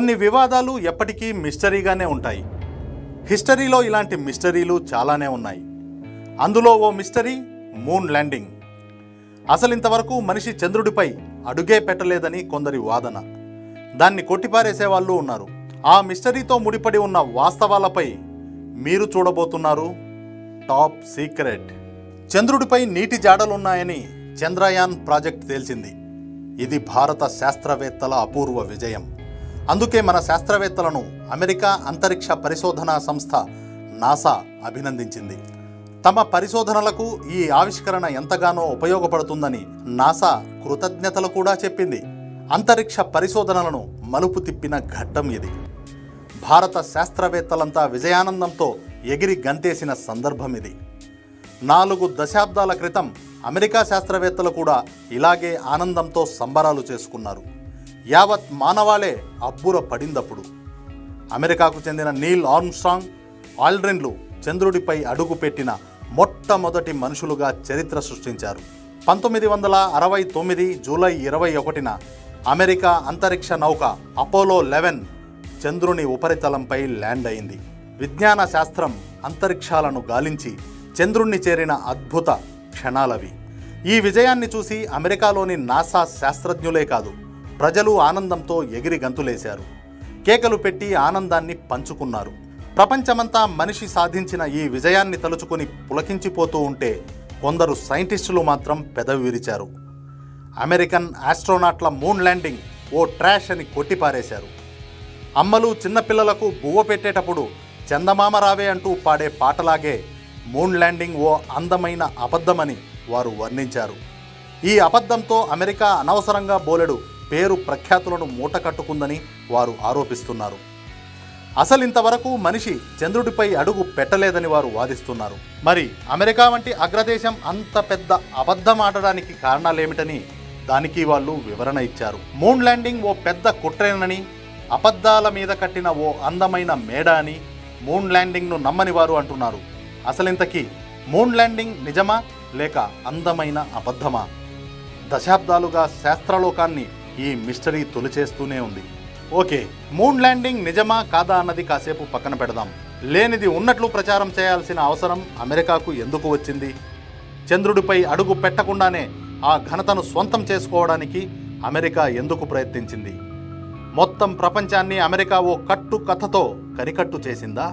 కొన్ని వివాదాలు ఎప్పటికీ మిస్టరీగానే ఉంటాయి. హిస్టరీలో ఇలాంటి మిస్టరీలు చాలానే ఉన్నాయి. అందులో ఓ మిస్టరీ మూన్ ల్యాండింగ్. అసలు ఇంతవరకు మనిషి చంద్రుడిపై అడుగే పెట్టలేదని కొందరి వాదన. దాన్ని కొట్టిపారేసే వాళ్ళు ఉన్నారు. ఆ మిస్టరీతో ముడిపడి ఉన్న వాస్తవాలపై మీరు చూడబోతున్నారు టాప్ సీక్రెట్. చంద్రుడిపై నీటి జాడలున్నాయని చంద్రయాన్ ప్రాజెక్ట్ తేల్చింది. ఇది భారత శాస్త్రవేత్తల అపూర్వ విజయం. అందుకే మన శాస్త్రవేత్తలను అమెరికా అంతరిక్ష పరిశోధనా సంస్థ నాసా అభినందించింది. తమ పరిశోధనలకు ఈ ఆవిష్కరణ ఎంతగానో ఉపయోగపడుతుందని నాసా కృతజ్ఞతలు కూడా చెప్పింది. అంతరిక్ష పరిశోధనలను మలుపు తిప్పిన ఘట్టం ఇది. భారత శాస్త్రవేత్తలంతా విజయానందంతో ఎగిరి గంతేసిన సందర్భం ఇది. నాలుగు దశాబ్దాల క్రితం అమెరికా శాస్త్రవేత్తలు కూడా ఇలాగే ఆనందంతో సంబరాలు చేసుకున్నారు. యావత్ మానవాళే అబ్బుర పడిందప్పుడు. అమెరికాకు చెందిన నీల్ ఆర్మ్స్ట్రాంగ్ ఆల్డ్రిన్లు చంద్రుడిపై అడుగుపెట్టిన మొట్టమొదటి మనుషులుగా చరిత్ర సృష్టించారు. పంతొమ్మిది వందల అరవై తొమ్మిది జూలై ఇరవై ఒకటిన అమెరికా అంతరిక్ష నౌక అపోలో లెవెన్ చంద్రుని ఉపరితలంపై ల్యాండ్ అయింది. విజ్ఞాన శాస్త్రం అంతరిక్షాలను గాలించి చంద్రుణ్ణి చేరిన అద్భుత క్షణాలవి. ఈ విజయాన్ని చూసి అమెరికాలోని నాసా శాస్త్రజ్ఞులే కాదు ప్రజలు ఆనందంతో ఎగిరి గంతులేశారు. కేకలు పెట్టి ఆనందాన్ని పంచుకున్నారు. ప్రపంచమంతా మనిషి సాధించిన ఈ విజయాన్ని తలుచుకొని పులకించిపోతూ ఉంటే కొందరు సైంటిస్టులు మాత్రం పెదవి విరిచారు. అమెరికన్ ఆస్ట్రోనాట్ల మూన్ ల్యాండింగ్ ఓ ట్రాష్ అని కొట్టిపారేశారు. అమ్మలు చిన్నపిల్లలకు బువ్వ పెట్టేటప్పుడు చందమామ రావే అంటూ పాడే పాటలాగే మూన్ ల్యాండింగ్ ఓ అందమైన అబద్ధమని వారు వర్ణించారు. ఈ అబద్ధంతో అమెరికా అనవసరంగా బోలెడు పేరు ప్రఖ్యాతులను మూట కట్టుకుందని వారు ఆరోపిస్తున్నారు. అసలు ఇంతవరకు మనిషి చంద్రుడిపై అడుగు పెట్టలేదని వారు వాదిస్తున్నారు. మరి అమెరికా వంటి అగ్రదేశం అంత పెద్ద అబద్ధం ఆడడానికి కారణాలేమిటని దానికి వాళ్ళు వివరణ ఇచ్చారు. మూన్ ల్యాండింగ్ ఓ పెద్ద కుట్రేనని అబద్ధాల మీద కట్టిన ఓ అందమైన మేడ అని మూన్ ల్యాండింగ్ను నమ్మని వారు అంటున్నారు. అసలింతకీ మూన్ ల్యాండింగ్ నిజమా లేక అందమైన అబద్ధమా? దశాబ్దాలుగా శాస్త్రలోకాన్ని ఈ మిస్టరీ తొలిచేస్తూనే ఉంది. ఓకే మూన్ ల్యాండింగ్ నిజమా కాదా అన్నది కాసేపు పక్కన పెడదాం. లేనిది ఉన్నట్లు ప్రచారం చేయాల్సిన అవసరం అమెరికాకు ఎందుకు వచ్చింది? చంద్రుడిపై అడుగు పెట్టకుండానే ఆ ఘనతను సొంతం చేసుకోవడానికి అమెరికా ఎందుకు ప్రయత్నించింది? మొత్తం ప్రపంచాన్ని అమెరికా ఓ కట్టు కథతో కరికట్టు చేసిందా?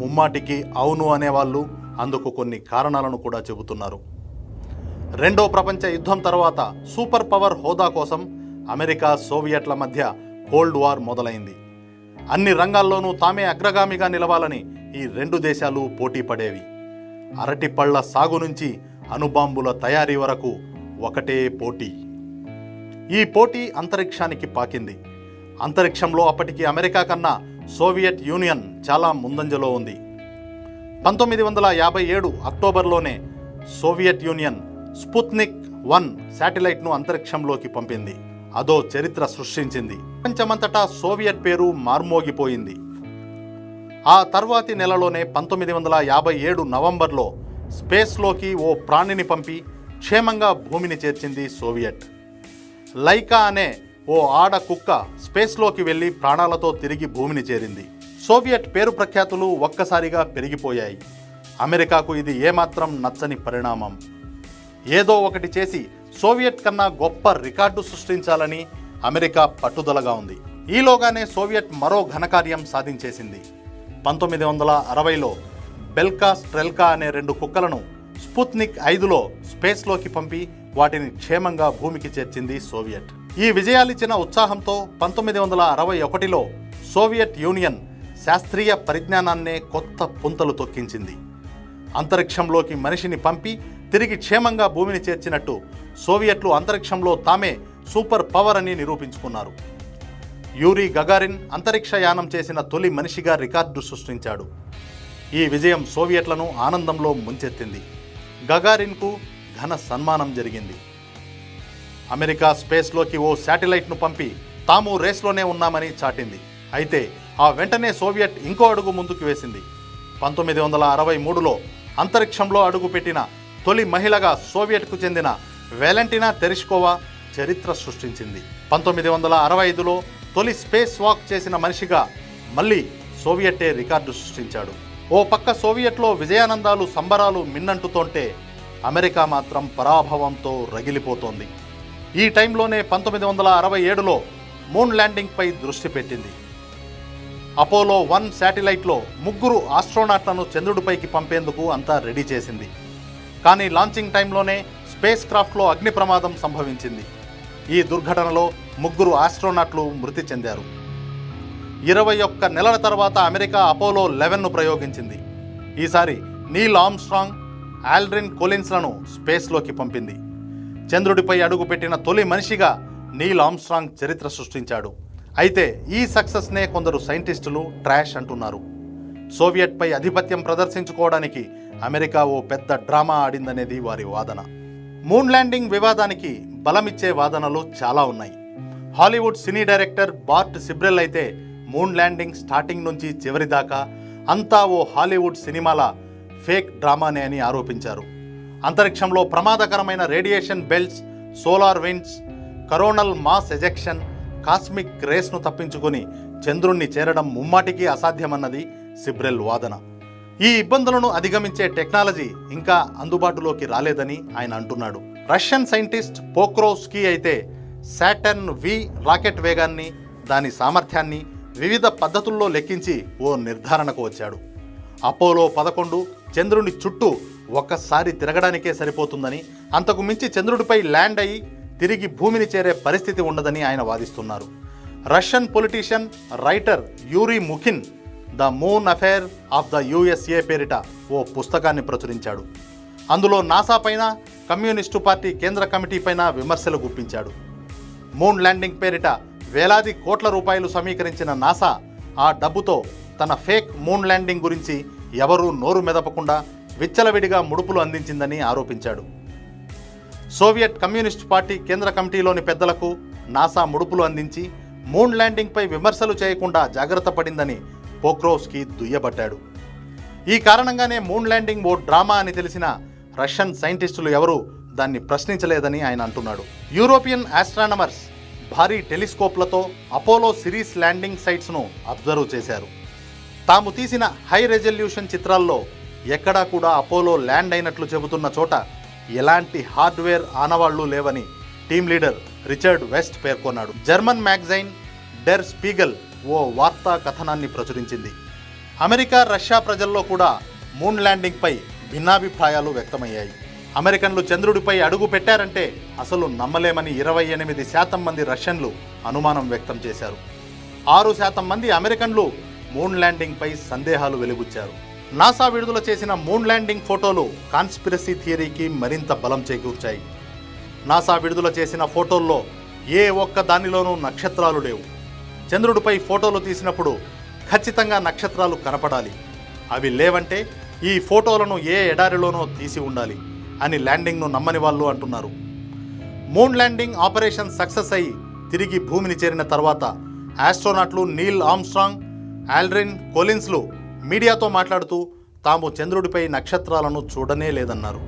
ముమ్మాటికి అవును అనేవాళ్ళు అందుకు కొన్ని కారణాలను కూడా చెబుతున్నారు. రెండో ప్రపంచ యుద్ధం తర్వాత సూపర్ పవర్ హోదా కోసం అమెరికా సోవియట్ల మధ్య కోల్డ్ వార్ మొదలైంది. అన్ని రంగాల్లోనూ తామే అగ్రగామిగా నిలవాలని ఈ రెండు దేశాలు పోటీ పడేవి. అరటిపళ్ళ సాగు నుంచి అణుబాంబుల తయారీ వరకు ఒకటే పోటీ. ఈ పోటీ అంతరిక్షానికి పాకింది. అంతరిక్షంలో అప్పటికి అమెరికా కన్నా సోవియట్ యూనియన్ చాలా ముందంజలో ఉంది. పంతొమ్మిది వందల యాభై ఏడు అక్టోబర్లోనే సోవియట్ యూనియన్ స్పుత్నిక్ వన్ శాటిలైట్ను అంతరిక్షంలోకి పంపింది. అదో చరిత్ర సృష్టించింది. ప్రపంచమంతటా సోవియట్ పేరు మార్మోగిపోయింది. ఆ తర్వాతి నెలలోనే పంతొమ్మిది వందల యాభై ఏడు నవంబర్లో స్పేస్లోకి ఓ ప్రాణిని పంపి క్షేమంగా భూమిని చేర్చింది సోవియట్. లైకా అనే ఓ ఆడ కుక్క స్పేస్లోకి వెళ్ళి ప్రాణాలతో తిరిగి భూమిని చేరింది. సోవియట్ పేరు ప్రఖ్యాతులు ఒక్కసారిగా పెరిగిపోయాయి. అమెరికాకు ఇది ఏమాత్రం నచ్చని పరిణామం. ఏదో ఒకటి చేసి సోవియట్ కన్నా గొప్ప రికార్డు సృష్టించాలని అమెరికా పట్టుదలగా ఉంది. ఈలోగానే సోవియట్ మరో ఘనకార్యం సాధించేసింది. పంతొమ్మిది వందల అరవైలో బెల్కా స్ట్రెల్కా అనే రెండు కుక్కలను స్పుత్నిక్ ఐదులో స్పేస్లోకి పంపి వాటిని క్షేమంగా భూమికి చేర్చింది సోవియట్. ఈ విజయాలిచ్చిన ఉత్సాహంతో పంతొమ్మిది వందల అరవై ఒకటిలో సోవియట్ యూనియన్ శాస్త్రీయ పరిజ్ఞానాన్నే కొత్త పుంతలు తొక్కించింది. అంతరిక్షంలోకి మనిషిని పంపి తిరిగి క్షేమంగా భూమిని చేర్చినట్టు సోవియట్లు అంతరిక్షంలో తామే సూపర్ పవర్ అని నిరూపించుకున్నారు. యూరీ గగారిన్ అంతరిక్ష యానం చేసిన తొలి మనిషిగా రికార్డు సృష్టించాడు. ఈ విజయం సోవియట్లను ఆనందంలో ముంచెత్తింది. గగారిన్కు ఘన సన్మానం జరిగింది. అమెరికా స్పేస్లోకి ఓ శాటిలైట్ను పంపి తాము రేస్లోనే ఉన్నామని చాటింది. అయితే ఆ వెంటనే సోవియట్ ఇంకో అడుగు ముందుకు వేసింది. పంతొమ్మిది వందల అరవై మూడులో అంతరిక్షంలో అడుగుపెట్టిన తొలి మహిళగా సోవియట్కు చెందిన వెలంటినా తెరిష్కోవా చరిత్ర సృష్టించింది. పంతొమ్మిది వందల అరవై ఐదులో తొలి స్పేస్ వాక్ చేసిన మనిషిగా మళ్ళీ సోవియటే రికార్డు సృష్టించాడు. ఓ పక్క సోవియట్లో విజయానందాలు సంబరాలు మిన్నంటుతోంటే అమెరికా మాత్రం పరాభవంతో రగిలిపోతోంది. ఈ టైంలోనే పంతొమ్మిది వందల అరవై ఏడులో మూన్ ల్యాండింగ్పై దృష్టి పెట్టింది. అపోలో వన్ శాటిలైట్లో ముగ్గురు ఆస్ట్రోనాట్లను చంద్రుడిపైకి పంపేందుకు అంతా రెడీ చేసింది. కానీ లాంచింగ్ టైంలోనే స్పేస్ క్రాఫ్ట్లో అగ్ని ప్రమాదం సంభవించింది. ఈ దుర్ఘటనలో ముగ్గురు ఆస్ట్రోనాట్లు మృతి చెందారు. ఇరవై ఒక్క నెలల తర్వాత అమెరికా అపోలో లెవెన్ను ప్రయోగించింది. ఈసారి నీల్ ఆమ్స్ట్రాంగ్ ఆల్డ్రిన్ కొలిన్స్లను స్పేస్లోకి పంపింది. చంద్రుడిపై అడుగుపెట్టిన తొలి మనిషిగా నీల్ ఆమ్స్ట్రాంగ్ చరిత్ర సృష్టించాడు. అయితే ఈ సక్సెస్నే కొందరు సైంటిస్టులు ట్రాష్ అంటున్నారు. సోవియట్పై ఆధిపత్యం ప్రదర్శించుకోవడానికి అమెరికా ఓ పెద్ద డ్రామా ఆడిందనేది వారి వాదన. మూన్ ల్యాండింగ్ వివాదానికి బలమిచ్చే వాదనలు చాలా ఉన్నాయి. హాలీవుడ్ సినీ డైరెక్టర్ బార్ట్ సిబ్రెల్ అయితే మూన్ ల్యాండింగ్ స్టార్టింగ్ నుంచి చివరి దాకా అంతా ఓ హాలీవుడ్ సినిమాల ఫేక్ డ్రామానే అని ఆరోపించారు. అంతరిక్షంలో ప్రమాదకరమైన radiation belts solar winds coronal mass ejection cosmic రేస్ను తప్పించుకొని చంద్రుణ్ణి చేరడం ముమ్మాటికి అసాధ్యమన్నది సిబ్రెల్ వాదన. ఈ ఇబ్బందులను అధిగమించే టెక్నాలజీ ఇంకా అందుబాటులోకి రాలేదని ఆయన అంటున్నాడు. రష్యన్ సైంటిస్ట్ పోక్రోస్కీ అయితే శాటర్న్ వి రాకెట్ వేగాన్ని దాని సామర్థ్యాన్ని వివిధ పద్ధతుల్లో లెక్కించి ఓ నిర్ధారణకు వచ్చాడు. అపోలో పదకొండు చంద్రుని చుట్టూ ఒక్కసారి తిరగడానికే సరిపోతుందని అంతకు మించి చంద్రుడిపై ల్యాండ్ అయి తిరిగి భూమిని చేరే పరిస్థితి ఉండదని ఆయన వాదిస్తున్నారు. Russian politician writer Yuri Mukhin the moon affair of the USA పేరిట ఓ పుస్తకాన్ని ప్రచురించాడు. అందులో నాసా పైన కమ్యూనిస్టు పార్టీ కేంద్ర కమిటీ పైన విమర్శలు గుప్పించాడు. మూన్ ల్యాండింగ్ పేరిట వేలాది కోట్ల రూపాయలు సమీకరించిన నాసా ఆ డబ్బుతో తన ఫేక్ మూన్ ల్యాండింగ్ గురించి ఎవరూ నోరు మెదపకుండా విచ్చలవిడిగా ముడుపులు అందించిందని ఆరోపించాడు. సోవియట్ కమ్యూనిస్ట్ పార్టీ కేంద్ర కమిటీలోని పెద్దలకు నాసా ముడుపులు అందించి మూన్ ల్యాండింగ్పై విమర్శలు చేయకుండా జాగ్రత్త పడిందని పోక్రోవ్స్కి దుయ్యబట్టాడు. ఈ కారణంగానే మూన్ ల్యాండింగ్ ఓ డ్రామా అని తెలిసిన రష్యన్ సైంటిస్టులు ఎవరూ దాన్ని ప్రశ్నించలేదని ఆయన అంటున్నాడు. యూరోపియన్ ఆస్ట్రానమర్స్ భారీ టెలిస్కోప్లతో అపోలో సిరీస్ ల్యాండింగ్ సైట్స్ను అబ్జర్వ్ చేశారు. తాము తీసిన హై రెజల్యూషన్ చిత్రాల్లో ఎక్కడా కూడా అపోలో ల్యాండ్ అయినట్లు చెబుతున్న చోట ఎలాంటి హార్డ్వేర్ ఆనవాళ్ళు లేవని టీమ్ లీడర్ రిచర్డ్ వెస్ట్ పేర్కొన్నాడు. జర్మన్ మ్యాగజైన్ డెర్ స్పీగల్ ఓ వార్తా కథనాన్ని ప్రచురించింది. అమెరికా రష్యా ప్రజల్లో కూడా మూన్ ల్యాండింగ్పై భిన్నాభిప్రాయాలు వ్యక్తమయ్యాయి. అమెరికన్లు చంద్రుడిపై అడుగు పెట్టారంటే అసలు నమ్మలేమని ఇరవై ఎనిమిది శాతం మంది రష్యన్లు అనుమానం వ్యక్తం చేశారు. ఆరు శాతం మంది అమెరికన్లు మూన్ ల్యాండింగ్పై సందేహాలు వెలిబుచ్చారు. నాసా విడుదల చేసిన మూన్ ల్యాండింగ్ ఫోటోలు కాన్స్పిరసీ థియరీకి మరింత బలం చేకూర్చాయి. నాసా విడుదల చేసిన ఫోటోల్లో ఏ ఒక్క దానిలోనూ నక్షత్రాలు లేవు. చంద్రుడిపై ఫోటోలు తీసినప్పుడు ఖచ్చితంగా నక్షత్రాలు కనపడాలి. అవి లేవంటే ఈ ఫోటోలను ఏ ఎడారిలోనో తీసి ఉండాలి అని ల్యాండింగ్ను నమ్మని వాళ్ళు అంటున్నారు. మూన్ ల్యాండింగ్ ఆపరేషన్ సక్సెస్ అయి తిరిగి భూమిని చేరిన తర్వాత ఆస్ట్రోనాట్లు నీల్ ఆమ్స్ట్రాంగ్ ఆల్డ్రిన్ కొలిన్స్లు మీడియాతో మాట్లాడుతూ తాము చంద్రుడిపై నక్షత్రాలను చూడనే లేదన్నారు.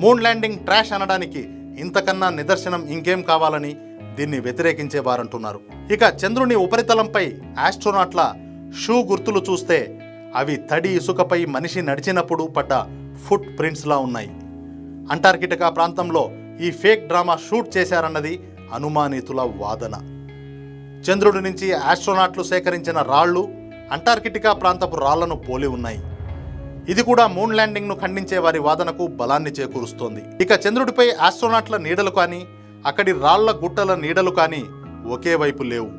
మూన్ ల్యాండింగ్ ట్రాష్ అనడానికి ఇంతకన్నా నిదర్శనం ఇంకేం కావాలని దీన్ని వ్యతిరేకించేవారంటున్నారు ఇక చంద్రుని ఉపరితలంపై ఆస్ట్రోనాట్ల షూ గుర్తులు చూస్తే అవి తడి ఇసుకపై మనిషి నడిచినప్పుడు పడ్డ ఫుట్ ప్రింట్స్లా ఉన్నాయి. అంటార్కిటికా ప్రాంతంలో ఈ ఫేక్ డ్రామా షూట్ చేశారన్నది అనుమానితుల వాదన. చంద్రుడి నుంచి ఆస్ట్రోనాట్లు సేకరించిన రాళ్ళు అంటార్కిటికా ప్రాంతపు రాళ్ళను పోలి ఉన్నాయి. ఇది కూడా మూన్ ల్యాండింగ్ను ఖండించే వారి వాదనకు బలాన్ని చేకూరుస్తోంది. ఇక చంద్రుడిపై ఆస్ట్రోనాట్ల నీడలు కానీ అక్కడి రాళ్ళ గుట్టల నీడలు కానీ ఒకే వైపు లేవు.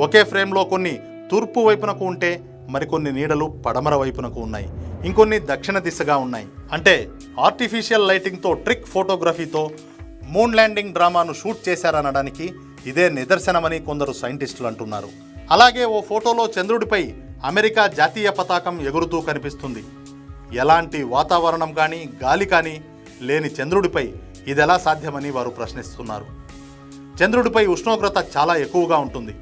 ఒకే ఫ్రేమ్లో కొన్ని తూర్పు వైపునకు ఉంటే మరికొన్ని నీడలు పడమర వైపునకు ఉన్నాయి. ఇంకొన్ని దక్షిణ దిశగా ఉన్నాయి. అంటే ఆర్టిఫిషియల్ లైటింగ్తో ట్రిక్ ఫోటోగ్రఫీతో మూన్ ల్యాండింగ్ డ్రామాను షూట్ చేశారనడానికి ఇదే నిదర్శనమని కొందరు సైంటిస్టులు అంటున్నారు. అలాగే ఓ ఫోటోలో చంద్రుడిపై అమెరికా జాతీయ పతాకం ఎగురుతూ కనిపిస్తుంది. ఎలాంటి వాతావరణం కానీ గాలి కానీ లేని చంద్రుడిపై ఇదెలా సాధ్యమని వారు ప్రశ్నిస్తున్నారు. చంద్రుడిపై ఉష్ణోగ్రత చాలా ఎక్కువగా ఉంటుంది.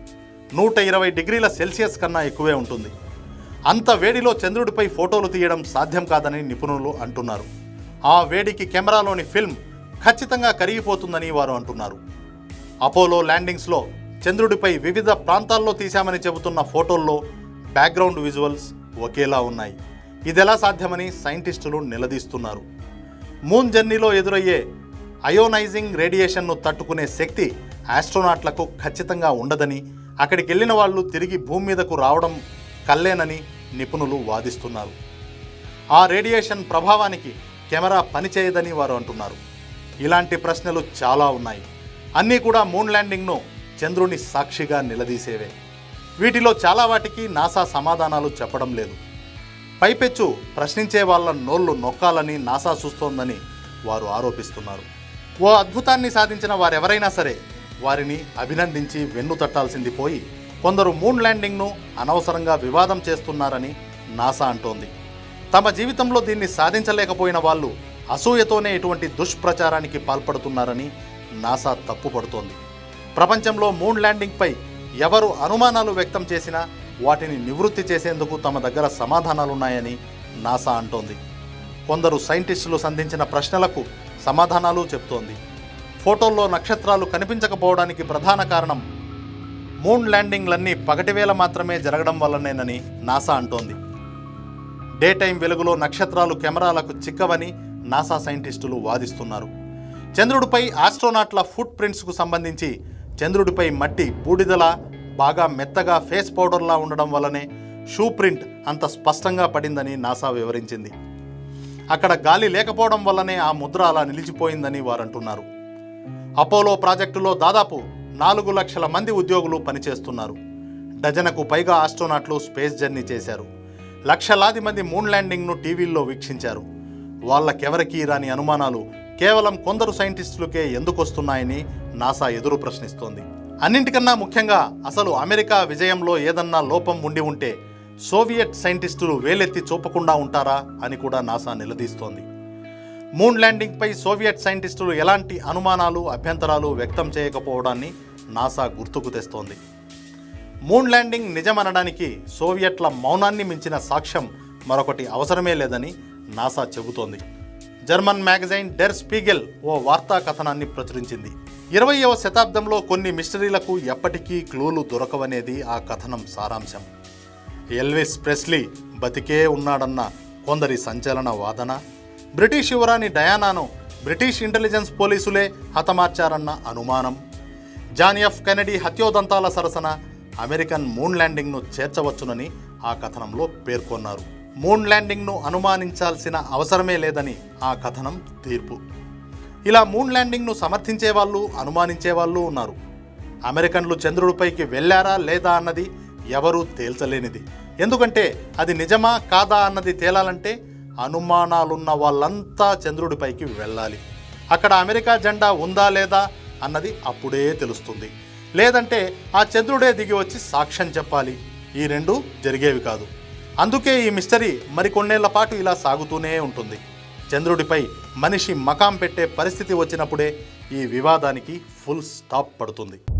నూట ఇరవై డిగ్రీల సెల్సియస్ కన్నా ఎక్కువే ఉంటుంది. అంత వేడిలో చంద్రుడిపై ఫోటోలు తీయడం సాధ్యం కాదని నిపుణులు అంటున్నారు. ఆ వేడికి కెమెరాలోని ఫిల్మ్ ఖచ్చితంగా కరిగిపోతుందని వారు అంటున్నారు. అపోలో ల్యాండింగ్స్లో చంద్రుడిపై వివిధ ప్రాంతాల్లో తీశామని చెబుతున్న ఫోటోల్లో బ్యాక్గ్రౌండ్ విజువల్స్ ఒకేలా ఉన్నాయి. ఇదెలా సాధ్యమని సైంటిస్టులు నిలదీస్తున్నారు. మూన్ జర్నీలో ఎదురయ్యే అయోనైజింగ్ రేడియేషన్ను తట్టుకునే శక్తి ఆస్ట్రోనాట్లకు ఖచ్చితంగా ఉండదని అక్కడికి వెళ్ళిన వాళ్ళు తిరిగి భూమి మీదకు రావడం కల్లేనని నిపుణులు వాదిస్తున్నారు. ఆ రేడియేషన్ ప్రభావానికి కెమెరా పనిచేయదని వారు అంటున్నారు. ఇలాంటి ప్రశ్నలు చాలా ఉన్నాయి. అన్నీ కూడా మూన్ ల్యాండింగ్ను చంద్రుని సాక్షిగా నిలదీసేవే. వీటిలో చాలా వాటికి నాసా సమాధానాలు చెప్పడం లేదు. పైపెచ్చు ప్రశ్నించే వాళ్ళ నోళ్ళు నొక్కాలని నాసా చూస్తోందని వారు ఆరోపిస్తున్నారు. ఓ అద్భుతాన్ని సాధించిన వారెవరైనా సరే వారిని అభినందించి వెన్ను తట్టాల్సింది పోయి కొందరు మూన్ ల్యాండింగ్ను అనవసరంగా వివాదం చేస్తున్నారని నాసా అంటోంది. తమ జీవితంలో దీన్ని సాధించలేకపోయిన వాళ్ళు అసూయతోనే ఇటువంటి దుష్ప్రచారానికి పాల్పడుతున్నారని నాసా తప్పుపడుతోంది. ప్రపంచంలో మూన్ ల్యాండింగ్పై ఎవరు అనుమానాలు వ్యక్తం చేసినా వాటిని నివృత్తి చేసేందుకు తమ దగ్గర సమాధానాలున్నాయని నాసా అంటోంది. కొందరు సైంటిస్టులు సంధించిన ప్రశ్నలకు సమాధానాలు చెప్తోంది. ఫోటోల్లో నక్షత్రాలు కనిపించకపోవడానికి ప్రధాన కారణం మూన్ ల్యాండింగ్లన్నీ పగటివేళ మాత్రమే జరగడం వల్లనేనని నాసా అంటోంది. డే టైం వెలుగులో నక్షత్రాలు కెమెరాలకు చిక్కవని నాసా సైంటిస్టులు వాదిస్తున్నారు. చంద్రుడిపై ఆస్ట్రోనాట్ల ఫుట్ ప్రింట్స్కు సంబంధించి చంద్రుడిపై మట్టి బూడిదలా బాగా మెత్తగా ఫేస్ పౌడర్లా ఉండడం వల్లనే షూ ప్రింట్ అంత స్పష్టంగా పడిందని నాసా వివరించింది. అక్కడ గాలి లేకపోవడం వల్లనే ఆ ముద్ర అలా నిలిచిపోయిందని వారంటున్నారు. అపోలో ప్రాజెక్టులో దాదాపు నాలుగు లక్షల మంది ఉద్యోగులు పనిచేస్తున్నారు. డజనకు పైగా ఆస్ట్రోనాట్లు స్పేస్ జర్నీ చేశారు. లక్షలాది మంది మూన్ ల్యాండింగ్ను టీవీల్లో వీక్షించారు. వాళ్ళకెవరికీ రాని అనుమానాలు కేవలం కొందరు సైంటిస్టులకే ఎందుకు వస్తున్నాయని నాసా ఎదురు ప్రశ్నిస్తోంది. అన్నింటికన్నా ముఖ్యంగా అసలు అమెరికా విజయంలో ఏదన్నా లోపం ఉండి ఉంటే సోవియట్ సైంటిస్టులు వేలెత్తి చూపకుండా ఉంటారా అని కూడా నాసా నిలదీస్తోంది. మూన్ ల్యాండింగ్పై సోవియట్ సైంటిస్టులు ఎలాంటి అనుమానాలు అభ్యంతరాలు వ్యక్తం చేయకపోవడాన్ని నాసా గుర్తుకు తెస్తోంది. మూన్ ల్యాండింగ్ నిజమనడానికి సోవియట్ల మౌనాన్ని మించిన సాక్ష్యం మరొకటి అవసరమే లేదని నాసా చెబుతోంది. జర్మన్ మ్యాగజైన్ డెర్ స్పీగెల్ ఓ వార్తా కథనాన్ని ప్రచురించింది. ఇరవయవ శతాబ్దంలో కొన్ని మిస్టరీలకు ఎప్పటికీ క్లూలు దొరకవనేది ఆ కథనం సారాంశం. ఎల్విస్ ప్రెస్లీ బతికే ఉన్నాడన్న కొందరి సంచలన వాదన బ్రిటిష్ యువరాణి డయానాను బ్రిటిష్ ఇంటెలిజెన్స్ పోలీసులే హతమార్చారన్న అనుమానం జాన్ ఎఫ్ కెనడీ హత్యోదంతాల సరసన అమెరికన్ మూన్ ల్యాండింగ్ను చేర్చవచ్చునని ఆ కథనంలో పేర్కొన్నారు. మూన్ ల్యాండింగ్ను అనుమానించాల్సిన అవసరమే లేదని ఆ కథనం తీర్పు. ఇలా మూన్ ల్యాండింగ్ను సమర్థించే వాళ్ళు అనుమానించే వాళ్ళు ఉన్నారు. అమెరికన్లు చంద్రుడిపైకి వెళ్ళారా లేదా అన్నది ఎవరూ తేల్చలేనిది. ఎందుకంటే అది నిజమా కాదా అన్నది తేలాలంటే అనుమానాలున్న వాళ్ళంతా చంద్రుడిపైకి వెళ్ళాలి. అక్కడ అమెరికా జెండా ఉందా లేదా అన్నది అప్పుడే తెలుస్తుంది. లేదంటే ఆ చంద్రుడే దిగి వచ్చి సాక్ష్యం చెప్పాలి. ఈ రెండు జరిగేవి కాదు. అందుకే ఈ మిస్టరీ మరికొన్నేళ్ళ పాటు ఇలా సాగుతూనే ఉంటుంది. చంద్రుడిపై మనిషి మకాం పెట్టే పరిస్థితి వచ్చినప్పుడే ఈ వివాదానికి ఫుల్ స్టాప్ పడుతుంది.